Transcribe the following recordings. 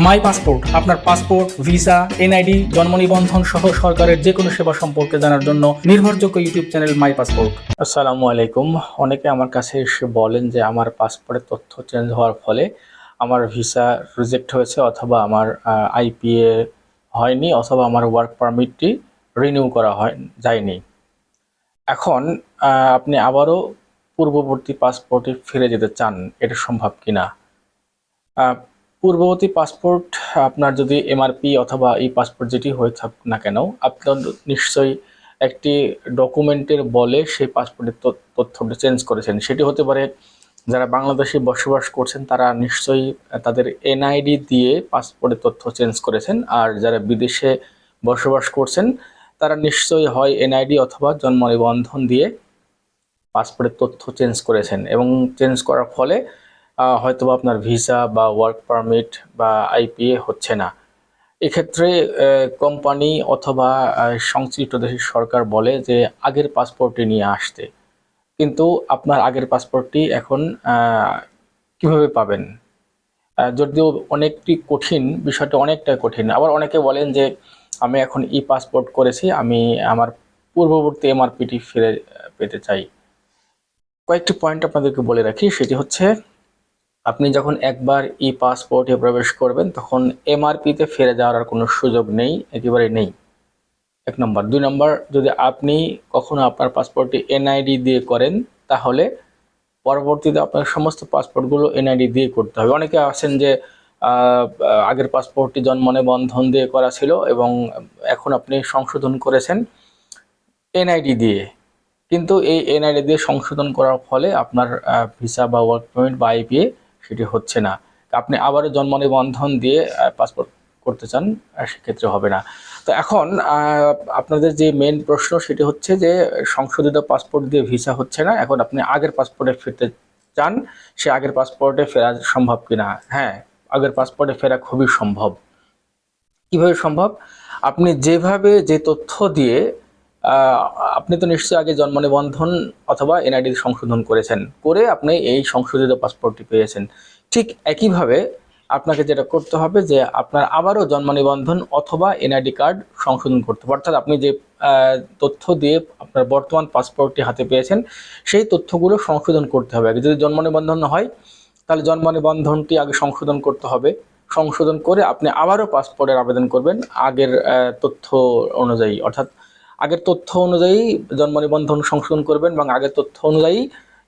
মাই passport, আপনার passport, visa, NID, জন্ম নিবন্ধন সহ সরকারের যে কোনো সেবা সম্পর্কে জানার জন্য নির্ভরযোগ্য ইউটিউব চ্যানেল মাই পাসপোর্ট। আসসালামু আলাইকুম। অনেকে আমার কাছে এসে বলেন যে আমার পাসপোর্টের তথ্য চেঞ্জ হওয়ার ফলে আমার ভিসা রিজেক্ট হয়েছে অথবা আমার আইপিএ হয়নি অথবা আমার ওয়ার্ক পারমিটটি রিনিউ করা হয়, যায়নি। এখন আপনি আবারও পূর্ববর্তী পাসপোর্টে ফিরে যেতে চান, এটা সম্ভব কিনা? পূর্ববর্তী পাসপোর্ট আপনার যদি এমআরপি অথবা এই পাসপোর্ট যেটি হয়ে থাক না কেন আপনার নিশ্চয়ই একটি ডকুমেন্টের বলে সেই পাসপোর্টের তথ্য- তথ্যটা চেঞ্জ করেছেন। সেটি হতে পারে যারা বাংলাদেশে বসবাস করছেন, তারা নিশ্চয়ই তাদের এনআইডি দিয়ে পাসপোর্টের তথ্য চেঞ্জ করেছেন। আর যারা বিদেশে বসবাস করছেন, তারা নিশ্চয়ই হয় এনআইডি অথবা জন্ম নিবন্ধন দিয়ে পাসপোর্টের তথ্য চেঞ্জ করেছেন। এবং চেঞ্জ করার ফলে আহ, হয়তোবা আপনার ভিসা বা ওয়ার্ক পারমিট বা আইপিএ হচ্ছে না। এক্ষেত্রে কোম্পানি অথবা সংশ্লিষ্ট দেশের সরকার বলে যে আগের পাসপোর্টটি নিয়ে আসতে। কিন্তু আপনার আগের পাসপোর্টটি এখন কীভাবে পাবেন? যদিও অনেকটি কঠিন বিষয়টা অনেকটা কঠিন। আবার অনেকে বলেন যে আমি এখন ই পাসপোর্ট করেছি আমি আমার পূর্ববর্তী এমআরপিটি ফিরে পেতে চাই। কয়েকটি পয়েন্ট আপনাদেরকে বলে রাখি সেটি হচ্ছে আপনি যখন একবার ই পাসপোর্টে প্রবেশ করবেন, তখন এমআরপিতে ফিরে যাওয়ার আর কোনো সুযোগ নেই, একেবারে নেই। এক নম্বর। দুই নম্বর, যদি আপনি কখনো আপনার পাসপোর্টটি এনআইডি দিয়ে করেন, তাহলে পরবর্তীতে আপনার সমস্ত পাসপোর্টগুলো এনআইডি দিয়ে করতে হবে। অনেকে আছেন যে আগের পাসপোর্টটি জন্মনে বন্ধন দিয়ে করা ছিল এবং এখন আপনি সংশোধন করেছেন এনআইডি দিয়ে। কিন্তু এই এনআইডি দিয়ে সংশোধন করার ফলে আপনার ভিসা বা ওয়ার্ক পারমিট বা আইপিএ সেটি হচ্ছে না। আপনি আবারও জন্ম নিবন্ধন দিয়ে পাসপোর্ট করতে চান সেক্ষেত্রে হবে না। তো এখন আপনাদের যে মেন প্রশ্ন সেটি হচ্ছে যে, সংশোধিত পাসপোর্ট দিয়ে ভিসা হচ্ছে না, এখন আপনি আগের পাসপোর্টে ফিরতে চান, সে আগের পাসপোর্টে ফেরা সম্ভব কিনা? হ্যাঁ আগের পাসপোর্টে ফেরা খুবই সম্ভব। কীভাবে সম্ভব? আপনি যেভাবে যে তথ্য দিয়ে আপনি তো নিশ্চয়ই আগে জন্ম নিবন্ধন অথবা এনআইডি সংশোধন করেছেন, করে আপনি এই সংশোধিত পাসপোর্টটি পেয়েছেন। ঠিক একইভাবে আপনাকে যেটা করতে হবে যে আপনার আবারও জন্ম নিবন্ধন অথবা এনআইডি কার্ড সংশোধন করতে হবে। অর্থাৎ আপনি যে তথ্য দিয়ে আপনার বর্তমান পাসপোর্টটি হাতে পেয়েছেন, সেই তথ্যগুলো সংশোধন করতে হবে। আগে যদি জন্ম নিবন্ধন হয়, তাহলে জন্ম নিবন্ধনটি আগে সংশোধন করতে হবে। সংশোধন করে আপনি আবারও পাসপোর্টের আবেদন করবেন আগের তথ্য অনুযায়ী। অর্থাৎ আগের তথ্য অনুযায়ী জন্ম নিবন্ধন সংশোধন করবেন এবং আগের তথ্য অনুযায়ী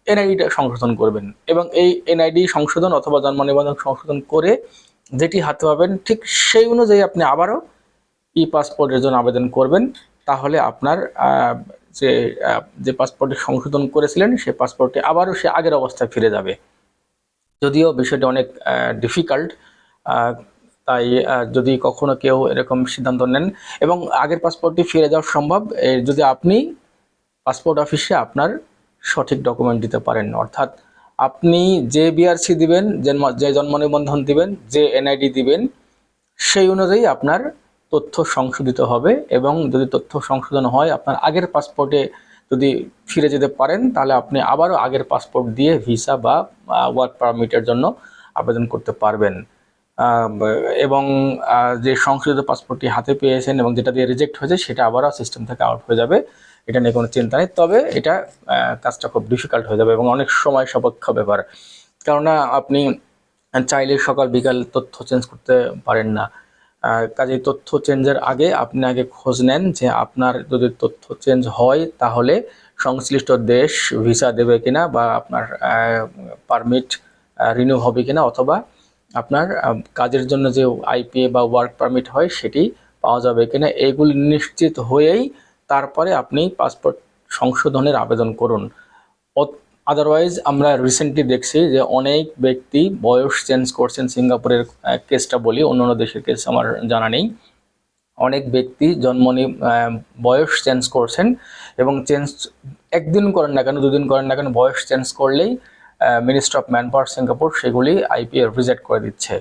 এনআইডিটা সংশোধন করবেন। এবং এই এনআইডি সংশোধন অথবা জন্ম নিবন্ধন সংশোধন করে যেটি হাতে পাবেন, ঠিক সেই অনুযায়ী আপনি আবারও ই পাসপোর্টের জন্য আবেদন করবেন। তাহলে আপনার যে যে পাসপোর্টে সংশোধন করেছিলেন, সে পাসপোর্টে আবারও সে আগের অবস্থায় ফিরে যাবে। যদিও বিষয়টা অনেক ডিফিকাল্ট তাই যদি কখনো কেউ এরকম সিদ্ধান্ত নেন এবং আগের পাসপোর্টটি ফিরে যাওয়া সম্ভব যদি আপনি পাসপোর্ট অফিসে আপনার সঠিক ডকুমেন্ট দিতে পারেন, অর্থাৎ আপনি যে বিআরসি দিবেন, যে জন্ম নিবন্ধন দিবেন, যে এনআইডি দিবেন, সেই অনুযায়ী আপনার তথ্য সংশোধিত হবে এবং যদি তথ্য সংশোধন হয়, আপনার আগের পাসপোর্টে যদি ফিরে যেতে পারেন, তাহলে আপনি আবারও আগের পাসপোর্ট দিয়ে ভিসা বা ওয়ার্ক পারমিটের জন্য আবেদন করতে পারবেন। এবং যে সংশোধিত পাসপোর্টটি হাতে পেয়েছেন এবং যেটা দিয়ে রিজেক্ট হয়েছে, সেটা আবারও সিস্টেম থেকে আউট হয়ে যাবে। এটা নিয়ে কোনো চিন্তা নেই। তবে এটা কাজটা খুব ডিফিকাল্ট হয়ে যাবে এবং অনেক সময় সাপেক্ষ ব্যাপার। কেননা আপনি চাইলে সকাল, বিকাল তথ্য চেঞ্জ করতে পারেন না। কাজেই তথ্য চেঞ্জের আগে আপনি আগে খোঁজ নেন যে আপনার যদি তথ্য চেঞ্জ হয়, তাহলে সংশ্লিষ্ট দেশ ভিসা দেবে কিনা বা আপনার পারমিট রিনিউ হবে কিনা অথবা আপনার কাজের জন্য যে আইপিএ বা ওয়ার্ক পারমিট হয় সেটি পাওয়া যাবে কিনা এগুলি নিশ্চিত হয়েই তারপরে আপনি পাসপোর্ট সংশোধনের আবেদন করুন। আদারওয়াইজ আমরা রিসেন্টলি দেখছি যে অনেক ব্যক্তি বয়স চেঞ্জ করছেন সিঙ্গাপুরের কেসটা বলি, অন্যান্য দেশের কেস আমার জানা নেই। অনেক ব্যক্তি জন্ম বয়স চেঞ্জ করছেন এবং চেঞ্জ একদিন করেন না কেন, দুদিন করেন না কেন, বয়স চেঞ্জ করলেই ministry of manpower Singapore সেগুলি আইপিএ রিজেক্ট করে দিচ্ছে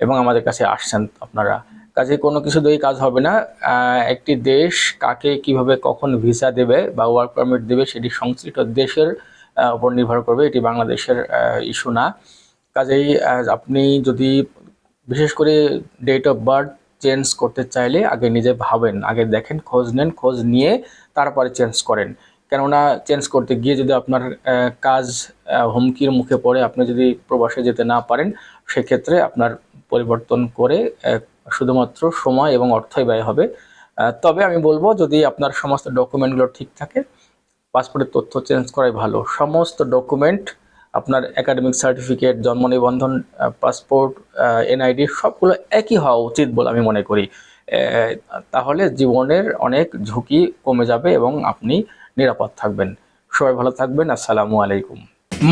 এবং আমাদের কাছে আসছেন আপনারা। কাজে কোনো কিছু দিয়েই কাজ হবে না। একটি দেশ কাকে কীভাবে কখন ভিসা দেবে বা ওয়ার্ক পারমিট দেবে সেটি সংশ্লিষ্ট দেশের উপর নির্ভর করবে। এটি বাংলাদেশের ইস্যু না। কাজেই আপনি যদি বিশেষ করে ডেট অফ বার্থ চেঞ্জ করতে চাইলে আগে নিজে ভাবেন, আগে দেখেন, খোঁজ নেন, খোঁজ নিয়ে তারপরে চেঞ্জ করেন। কেননা চেঞ্জ করতে গিয়ে যদি আপনার কাজ হুমকির মুখে পড়ে, আপনি যদি প্রবাসে যেতে না পারেন, সেক্ষেত্রে আপনার পরিবর্তন করে শুধুমাত্র সময় এবং অর্থই ব্যয় হবে। তবে আমি বলব, যদি আপনার সমস্ত ডকুমেন্টগুলো ঠিক থাকে, পাসপোর্টের তথ্য চেঞ্জ করাই ভালো। সমস্ত ডকুমেন্ট, আপনার একাডেমিক সার্টিফিকেট, জন্ম নিবন্ধন পাসপোর্ট এনআইডি, সবগুলো একই হওয়া উচিত বলে আমি মনে করি। তাহলে জীবনের অনেক ঝুঁকি কমে যাবে এবং আপনি নিরাপদ থাকবেন। সবাই ভালো থাকবেন, আসসালামু আলাইকুম।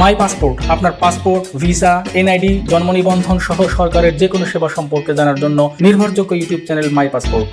মাই পাসপোর্ট, আপনার পাসপোর্ট, ভিসা, এনআইডি জন্ম নিবন্ধন সহ সরকারের যে কোনো সেবা সম্পর্কে জানার জন্য নির্ভরযোগ্য ইউটিউব চ্যানেল মাই পাসপোর্ট।